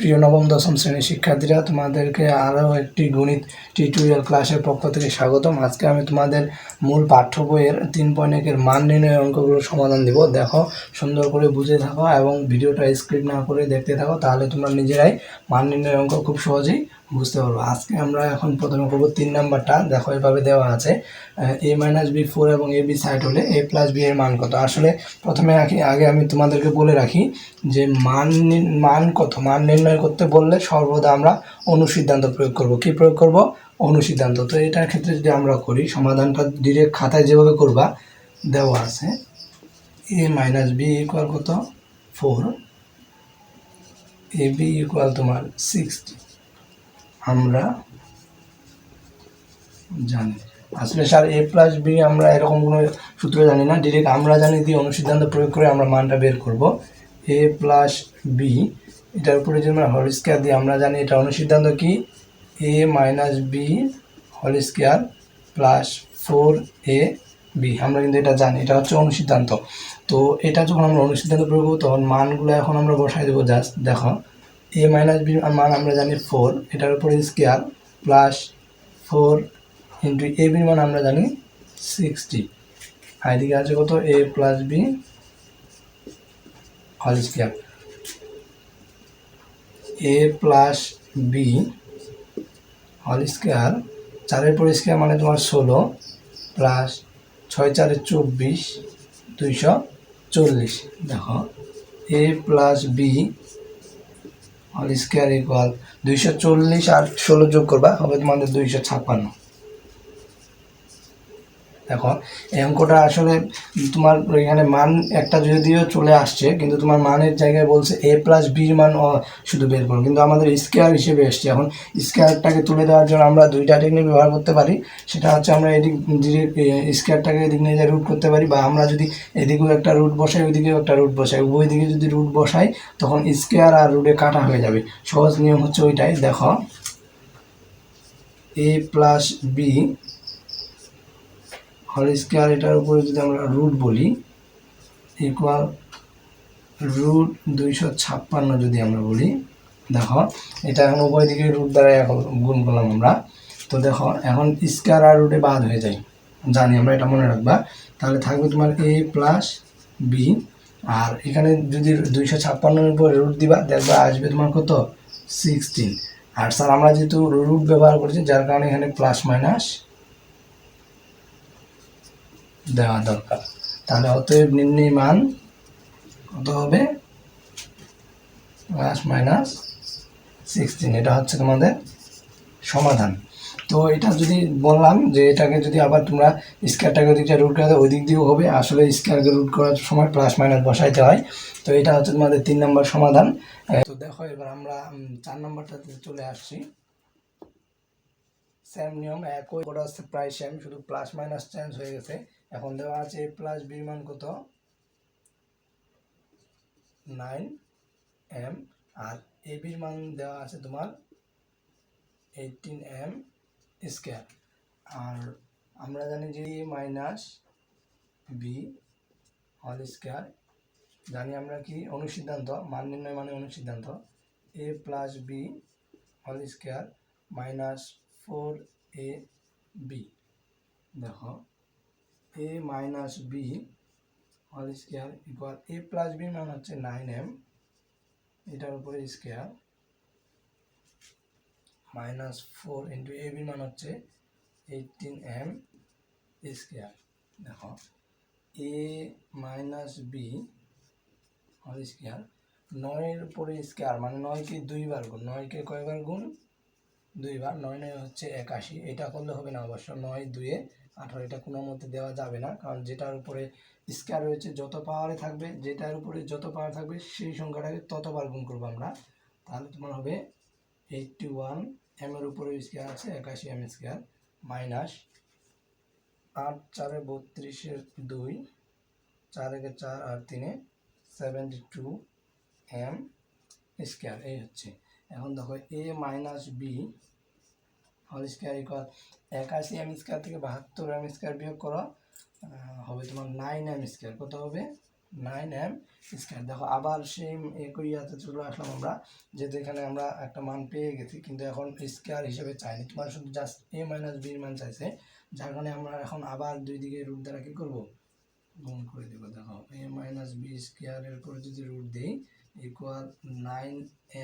প্রিয় নবম, দশম শ্রেণির শিক্ষার্থীরা, তোমাদেরকে আরও একটি গণিত টিউটোরিয়াল ক্লাসের পক্ষ থেকে স্বাগতম। আজকে আমি তোমাদের মূল পাঠ্য বইয়ের তিন পয়েন্ট একের মান নির্ণয় অঙ্কগুলোর সমাধান দিব। দেখো, সুন্দর করে বুঝে থাকো এবং ভিডিওটা স্ক্রিপ না করে দেখতে থাকো, তাহলে তোমরা নিজেরাই মান নির্ণয় অঙ্ক খুব সহজেই বুঝতে পারব। আজকে আমরা এখন প্রথমে করব তিন নাম্বারটা। দেখো, এভাবে দেওয়া আছে। এ মাইনাস বি ফোর এবং এ বি সাইড হলে এ প্লাস বি এর মান কত? আসলে প্রথমে আগে আমি তোমাদেরকে বলে রাখি যে মান মান কত? মান নির্ণয় করতে বললে সর্বদা আমরা অনুসিদ্ধান্ত প্রয়োগ করব। কি প্রয়োগ করব? অনুসিদ্ধান্ত। তো এটার ক্ষেত্রে যদি আমরা করি, সমাধানটা ডিরেক্ট খাতায় যেভাবে করবা, দেওয়া আছে। এ মাইনাস বি ইকুয়াল কত? ফোর এ বি ইকুয়াল তোমার সিক্সটি আমরা জানি। আসলে স্যার এ প্লাস বি আমরা এরকম কোনো সূত্র জানি না। ডিরেক্ট আমরা জানি, দিয়ে অনুসিদ্ধান্ত প্রয়োগ করে আমরা মানটা বের করব। এ প্লাস বি এটার উপরে যদি আমরা হোল স্কোয়ার দিই আমরা জানি, এটা অনুসিদ্ধান্ত কি? A minus B whole square plus four A B আমরা কিন্তু এটা জানি, এটা হচ্ছে অনুসিদ্ধান্ত তো এটা যখন আমরা অনুসিদ্ধান্ত প্রয়োগ করব, তখন মানগুলো এখন আমরা বসাই দেবো জাস্ট দেখো। এ মাইনাস বি মান আমরা জানি ফোর এটার উপরে square plus four into A বির মান আমরা জানি সিক্সটি আর এদিকে আছে কত? A plus B whole square A plus B whole square চারের পর স্কোয়ার মানে তোমার ষোলো প্লাস ছয় চারে চব্বিশ, দুইশো চল্লিশ। দেখো A plus B whole square equal দুইশো চল্লিশ আর ষোলো যোগ করবা হবে তোমাদের দুইশো ছাপ্পান্ন। দেখো এই অঙ্কটা আসলে তোমার এখানে মান একটা যদিও চলে আসছে, কিন্তু তোমার মানের জায়গায় বলছে এ প্লাস বির মান শুধু বের করো। কিন্তু আমাদের স্কোয়ার হিসেবে এসছে। এখন স্কোয়ারটাকে তুলে দেওয়ার জন্য আমরা দুইটা টেকনিক ব্যবহার করতে পারি। সেটা হচ্ছে আমরা এদিক স্কোয়ারটাকে এদিক নিয়ে রুট করতে পারি, বা আমরা যদি এদিকেও একটা রুট বসাই, ওইদিকেও একটা রুট বসাই। উভয় দিকে যদি রুট বসাই, তখন স্কোয়ার আর রুটে কাটা হয়ে যাবে। সহজ নিয়ম হচ্ছে ওইটাই। দেখো A plus B whole square এটার উপরে যদি আমরা রুট বলি ইকুয়াল রুট দুইশো ছাপ্পান্ন যদি আমরা বলি, দেখো, এটা এখন উভয় দিকে রুট দ্বারা এখন গুণ করলাম আমরা। তো দেখো, এখন স্কোয়ার আর রুটে বাদ হয়ে যায়। জানি, আমরা এটা মনে রাখবা। তাহলে থাকবে তোমার এ প্লাস বি আর এখানে যদি দুইশো ছাপ্পান্নের উপরে রুট দিবা, দেখবা আসবে তোমার কত? সিক্সটিন আর স্যার আমরা যেহেতু রুট ব্যবহার করছি, যার কারণে এখানে প্লাস মাইনাস দেওয়া দরকার। তাহলে অতএব নির্ণয় মান কত হবে? প্লাস মাইনাস সিক্সটিন এটা হচ্ছে তোমাদের সমাধান। তো এটা যদি বললাম যে এটাকে যদি আবার তোমরা স্কোয়ারটাকে দিকটা রুট করা ওই দিক দিয়েও হবে। আসলে স্কোয়ারকে রুট করার সময় প্লাস মাইনাস বসাইতে হয়। তো এটা হচ্ছে তোমাদের তিন নম্বর সমাধান। তো দেখো, এবার আমরা চার নম্বরটাতে চলে আসছি। সেম নিয়ম, একই ওটা হচ্ছে প্রায় সেম শুধু প্লাস মাইনাস চেঞ্জ হয়ে গেছে। এখন দেওয়া আছে এ প্লাস বির মান কত? নাইন এম আর এ বির মান দেওয়া আছে তোমার এইটিন এম স্কোয়ার আর আমরা জানি যে A minus B whole square জানি আমরা কি? অনুসিদ্ধান্ত, মান নির্ণয় মানে অনুসিদ্ধান্ত। A plus B whole square minus four A B দেখো A minus B whole square equal A plus B মান হচ্ছে নাইন এম এটার উপরে square minus four into A B মান হচ্ছে এইটিন এম স্কোয়ার দেখো A minus B whole square নয়ের উপরে স্কোয়ার মানে নয়কে দুইবার গুণ, নয়কে কয়বার গুণ? দুইবার, নয় নয় হচ্ছে একাশি। এটা করলে হবে না, অবশ্য নয় দুয়ে আঠারো এটা কোনো মধ্যে দেওয়া যাবে না, কারণ যেটার উপরে স্কোয়ার রয়েছে যত পাওয়ারে থাকবে, যেটার উপরে যত পাওয়ার থাকবে সেই সংখ্যাটাকে ততবার গুণ করব আমরা। তাহলে তোমার হবে এইটটি ওয়ান এম এর উপরে স্কোয়ার আছে, একাশি এম স্কোয়ার মাইনাস আট চারে বত্রিশের দুই, চার একে চার আর তিনে সেভেন্টি টু এম স্কোয়ার এই হচ্ছে। এখন দেখো A minus B whole square equal একাশি এম স্কোয়ার থেকে বাহাত্তর এম স্কোয়ার বিয়োগ করো হবে তোমার নাইন এম স্কোয়ার কত হবে? নাইন এম স্কোয়ার দেখো, আবার সেই একই ইয়াতে চলে আসলাম আমরা, যেহেতু এখানে আমরা একটা মান পেয়ে গেছি, কিন্তু এখন স্কোয়ার হিসেবে চাইনি। তোমার শুধু জাস্ট এ মাইনাস বির মান চাইছে, যার কারণে আমরা এখন আবার দুই দিকে রুট দ্বারা কী করব? গুণ করে দেবো। দেখো এ মাইনাস বি স্কোয়ারের উপরে যদি রুট দিই ইকুয়াল নাইন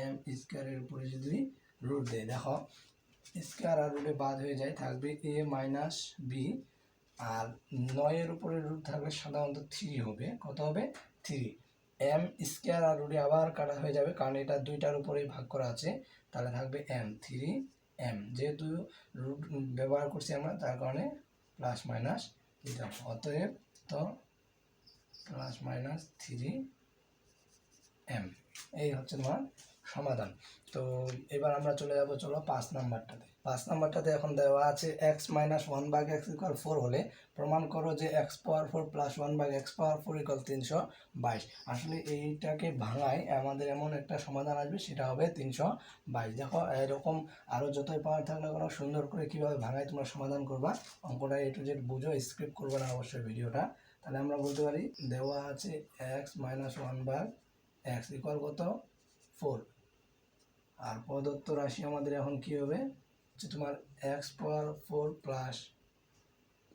এম স্কোয়ারের উপরে যদি রুট দেয় দেখো স্কোয়ার আর রুটে বাদ হয়ে যায়, থাকবে এ মাইনাস বি, আর নয়ের উপরে রুট থাকলে সাধারণত থ্রি হবে। কত হবে? থ্রি এম স্কোয়ার আর রুটে আবার কাটা হয়ে যাবে, কারণ এটা দুইটার উপরেই ভাগ করা আছে, তাহলে থাকবে এম থ্রি এম যেহেতু রুট ব্যবহার করছি আমরা, তার কারণে প্লাস মাইনাস দিতাম অতএব তো প্লাস মাইনাস থ্রি এম এই হচ্ছে তোমার সমাধান। তো এবার আমরা চলে যাব, চলো পাঁচ নাম্বারটাতে। পাঁচ নাম্বারটাতে এখন দেওয়া আছে এক্স মাইনাস ওয়ান বাগ এক্স ইকুয়াল ফোর হলে প্রমাণ করো যে X power four plus one bug X power four equal তিনশো বাইশ। আসলে এইটাকে ভাঙায় আমাদের এমন একটা সমাধান আসবে, সেটা হবে তিনশো বাইশ। দেখো, এরকম আরও যতই পাওয়ার থাকলে কোনো সুন্দর করে কীভাবে ভাঙায় তোমরা সমাধান করবা, অঙ্কটা এ টু জেড বুঝো স্ক্রিপ্ট করবে না অবশ্যই ভিডিওটা। তাহলে আমরা বলতে পারি, দেওয়া আছে এক্স মাইনাস ওয়ান বাগ এক্স ইকুয়াল কত? ফোর আর প্রদত্ত রাশি আমাদের এখন কি হবে? হচ্ছে তোমার X power four plus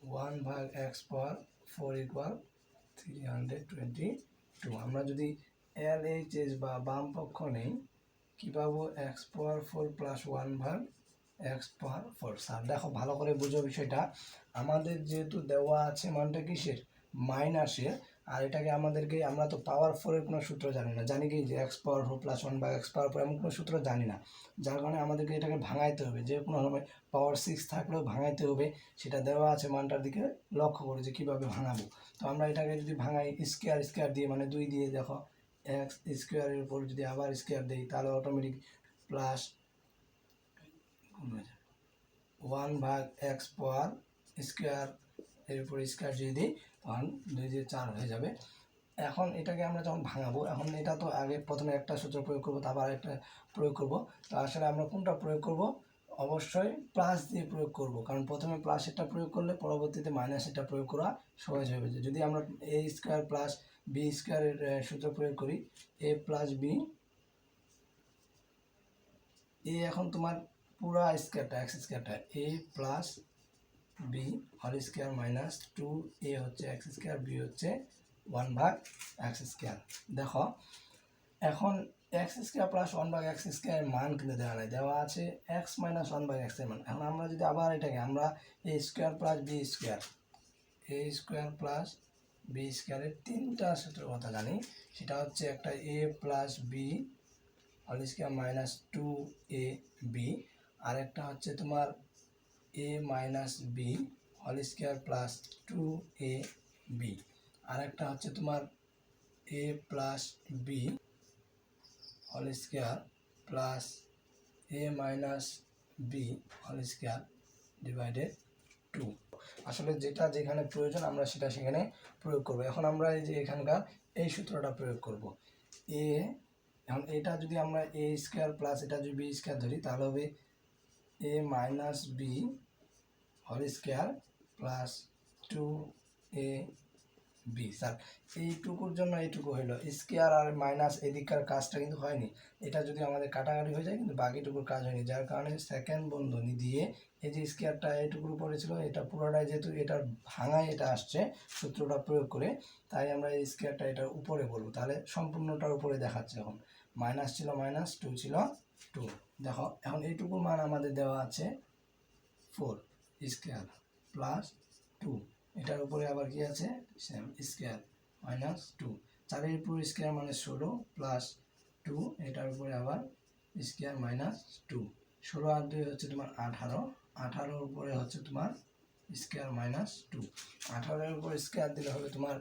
one ভাগ X power four equal three hundred twenty two আমরা যদি এল এইচ এস বা বাম পক্ষ নেই, কী পাবো? X power four plus one ভাগ এক্স পাওয়ার ফোর স্যার, দেখো, ভালো করে বুঝো বিষয়টা। আমাদের যেহেতু দেওয়া আছে মানটা কিসের? মাইনাসের আর এটাকে আমাদেরকে, আমরা তো পাওয়ার ফোরের কোনো সূত্র জানি না। জানি কি যে X power four plus one বা এক্স পাওয়ার ফোর এমন কোনো সূত্র জানি না। যার কারণে আমাদেরকে এটাকে ভাঙাইতে হবে। যে কোনো সময় পাওয়ার সিক্স থাকলেও ভাঙাইতে হবে, সেটা দেওয়া আছে মানটার দিকে লক্ষ্য করে যে কীভাবে ভাঙাবো। তো আমরা এটাকে যদি ভাঙাই স্কোয়ার স্কোয়ার দিয়ে মানে দুই দিয়ে দেখো এক্স স্কোয়ারের উপর যদি আবার স্কোয়ার দিই, তাহলে অটোমেটিক প্লাস ওয়ান ভাগ এক্স পাওয়ার স্কোয়ার এর উপর স্কোয়ার যদি দিই, তখন দুই দিয়ে চার হয়ে যাবে। এখন এটাকে আমরা যখন ভাঙাবো, এখন এটা তো আগে প্রথমে একটা সূত্র প্রয়োগ করব, তারপর একটা প্রয়োগ করব। তো আসলে আমরা কোনটা প্রয়োগ করব? অবশ্যই প্লাস দিয়ে প্রয়োগ করব, কারণ প্রথমে প্লাস এটা প্রয়োগ করলে পরবর্তীতে মাইনাস এটা প্রয়োগ করা সহজ হবে যদি আমরা এ স্কোয়ার প্লাস বি স্কোয়ারের সূত্র প্রয়োগ করি এ প্লাস বি এ এখন তোমার পুরা স্কোয়ারটা এক্স স্কোয়ারটা A plus B whole square minus two A হচ্ছে এক্স স্কোয়ার বি হচ্ছে ওয়ান ভাগ এক্স স্কোয়ার দেখো, এখন এক্স স্কোয়ার প্লাস ওয়ান ভাগ এক্স স্কোয়ার মান কিন্তু দেওয়া নাই। দেওয়া আছে এক্স মাইনাস ওয়ান ভাগ এক্সের মান। এখন আমরা যদি আবার এটাকে, আমরা A square plus B square A square plus B স্কোয়ারের তিনটা সূত্রের কথা জানি, সেটা হচ্ছে একটা A plus B whole square minus two A B আরেকটা হচ্ছে তোমার A minus B whole square plus two A B আরেকটা হচ্ছে তোমার A plus B whole square plus A minus B whole square divided two আসলে যেটা যেখানে প্রয়োজন আমরা সেটা সেখানে প্রয়োগ করব। এখন আমরা এই যে এখানকার এই সূত্রটা প্রয়োগ করব। এ এখন এটা যদি আমরা এ স্কোয়ার প্লাস এটা যদি বি স্কোয়ার ধরি, তাহলে হবে A minus B whole square plus two A B sir, এইটুকুর জন্য এইটুকু হইল। স্কোয়ার আর মাইনাস এদিককার কাজটা কিন্তু হয়নি। এটা যদি আমাদের কাটাকাটি হয়ে যায়, কিন্তু বাকিটুকুর কাজ হয়নি। যার কারণে সেকেন্ড বন্ধনী দিয়ে এই যে স্কোয়ারটা এইটুকুর উপরে ছিল, এটা পুরোটাই যেহেতু এটার ভাঙায় এটা আসছে, সূত্রটা প্রয়োগ করে, তাই আমরা এই স্কোয়ারটা এটার উপরে বলব। তাহলে সম্পূর্ণটার উপরে দেখাচ্ছে এখন। মাইনাস ছিল মাইনাস টু ছিল টু দেখো, এখন এইটুকু মান আমাদের দেওয়া আছে ফোর স্কোয়ার প্লাস টু এটার উপরে আবার কি আছে? সেম স্কোয়ার মাইনাস টু চারের উপর স্কোয়ার মানে ষোলো প্লাস টু এটার উপরে আবার স্কোয়ার মাইনাস টু ষোলো আর দুই হচ্ছে তোমার আঠারো। আঠারোর উপরে হচ্ছে তোমার স্কোয়ার মাইনাস টু আঠারোর উপর স্কোয়ার দিলে হবে তোমার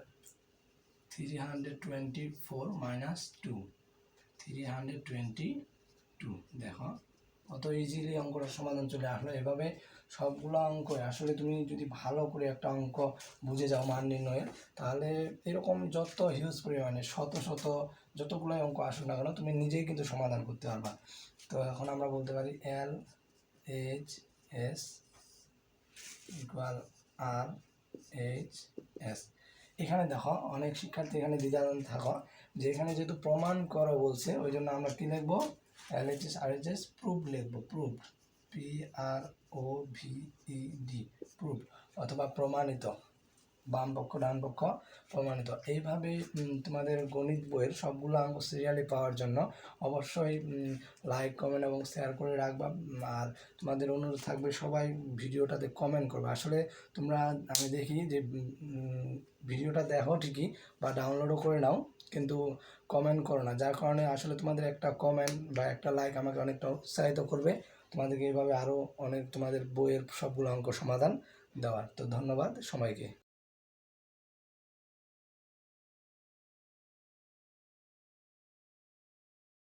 three hundred twenty four minus two three hundred twenty two দেখো। কত ইজিলি অঙ্কটার সমাধান চলে আসলো। এভাবে সবগুলো অঙ্ক আসলে তুমি যদি ভালো করে একটা অঙ্ক বুঝে যাও মান নির্ণয়ের তাহলে এরকম যত হিউজ পরিমাণে, শত শত যতগুলোই অঙ্ক আসুক না কেন, তুমি নিজেই কিন্তু সমাধান করতে পারবা। তো এখন আমরা বলতে পারি L H S equal R H S এখানে দেখো, অনেক শিক্ষার্থী এখানে দ্বিধাদ্বন্দ্ব থাকো। যে এখানে যেহেতু প্রমাণ করো বলছে, ওই জন্য আমরা কি লিখব? এলএইচএস আরএইচএস প্রুফ লিখব proof P R O V E D proof অথবা প্রমাণিত, বাম পক্ষ, ডান পক্ষ, প্রমাণিত। এইভাবে তোমাদের গণিত বইয়ের সবগুলো অঙ্ক সিরিয়ালি পাওয়ার জন্য অবশ্যই লাইক কমেন্ট এবং শেয়ার করে রাখবা। আর তোমাদের অনুরোধ থাকবে, সবাই ভিডিওটাতে কমেন্ট করবে। আসলে তোমরা, আমি দেখি যে ভিডিওটা দেখো ঠিকই, বা ডাউনলোডও করে নাও। কিন্তু কমেন্ট করো না। যার কারণে আসলে তোমাদের একটা কমেন্ট বা একটা লাইক আমাকে অনেকটা উৎসাহিত করবে। তোমাদেরকে এইভাবে আরও অনেক তোমাদের বইয়ের সবগুলো অঙ্ক সমাধান দেওয়ার। তো ধন্যবাদ সবাইকে।